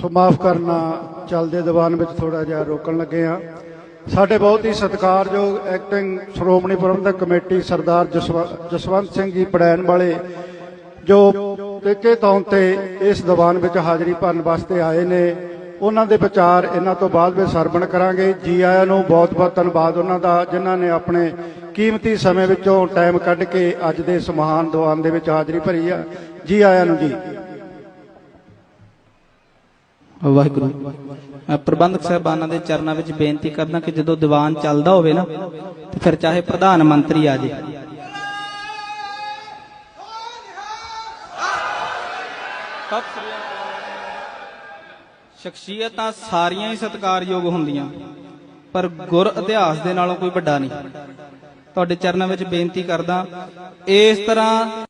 ਸੋ ਮਾਫ ਕਰਨਾ ਚੱਲਦੇ ਦੀਵਾਨ ਵਿੱਚ ਥੋੜਾ ਜਿਹਾ ਰੋਕਣ ਲੱਗੇ ਆ ਸਾਡੇ ਬਹੁਤ ਹੀ ਸਤਿਕਾਰਯੋਗ ਐਕਟਿੰਗ ਸ਼੍ਰੋਮਣੀ ਪ੍ਰਬੰਧਕ ਕਮੇਟੀ ਸਰਦਾਰ ਜਸਵ- ਜਸਵੰਤ ਸਿੰਘ ਜੀ ਪੜੈਣ ਵਾਲੇ, ਜੋ ਟੇਕੇ ਤੌਰ ਤੇ ਇਸ ਦੀਵਾਨ ਵਿੱਚ ਹਾਜ਼ਰੀ ਭਰਨ ਵਾਸਤੇ ਆਏ ਨੇ। ਉਹਨਾਂ ਦੇ ਵਿਚਾਰ ਇਹਨਾਂ ਤੋਂ ਬਾਅਦ ਵਿੱਚ ਸਰਵਣ ਕਰਾਂਗੇ। ਜੀ ਆਇਆਂ ਨੂੰ ਬਹੁਤ ਬਹੁਤ ਧੰਨਵਾਦ ਉਹਨਾਂ ਦਾ, ਜਿਨ੍ਹਾਂ ਨੇ ਆਪਣੇ ਕੀਮਤੀ ਸਮੇਂ ਵਿੱਚੋਂ ਟਾਈਮ ਕੱਢ ਕੇ ਅੱਜ ਦੇ ਇਸ ਮਹਾਨ ਦੀਵਾਨ ਦੇ ਵਿੱਚ ਹਾਜ਼ਰੀ ਭਰੀ ਆ। ਜੀ ਆਇਆਂ ਨੂੰ ਜੀ। ਵਾਹਿਗੁਰੂ। ਪ੍ਰਬੰਧਕ ਸਾਹਿਬਾਨਾਂ ਦੇ ਚਰਨਾਂ ਵਿੱਚ ਬੇਨਤੀ ਕਰਦਾ ਕਿ ਜਦੋਂ ਦੀਵਾਨ ਚੱਲਦਾ ਹੋਵੇ ਨਾ, ਤੇ ਫਿਰ ਚਾਹੇ ਪ੍ਰਧਾਨ ਮੰਤਰੀ ਆ ਜੇ। ਸ਼ਖਸੀਅਤਾਂ ਸਾਰੀਆਂ ਹੀ ਸਤਿਕਾਰਯੋਗ ਹੁੰਦੀਆਂ, ਪਰ ਗੁਰ ਇਤਿਹਾਸ ਦੇ ਨਾਲੋਂ ਕੋਈ ਵੱਡਾ ਨਹੀਂ। ਤੁਹਾਡੇ ਚਰਨਾਂ ਵਿੱਚ ਬੇਨਤੀ ਕਰਦਾ, ਇਸ ਤਰ੍ਹਾਂ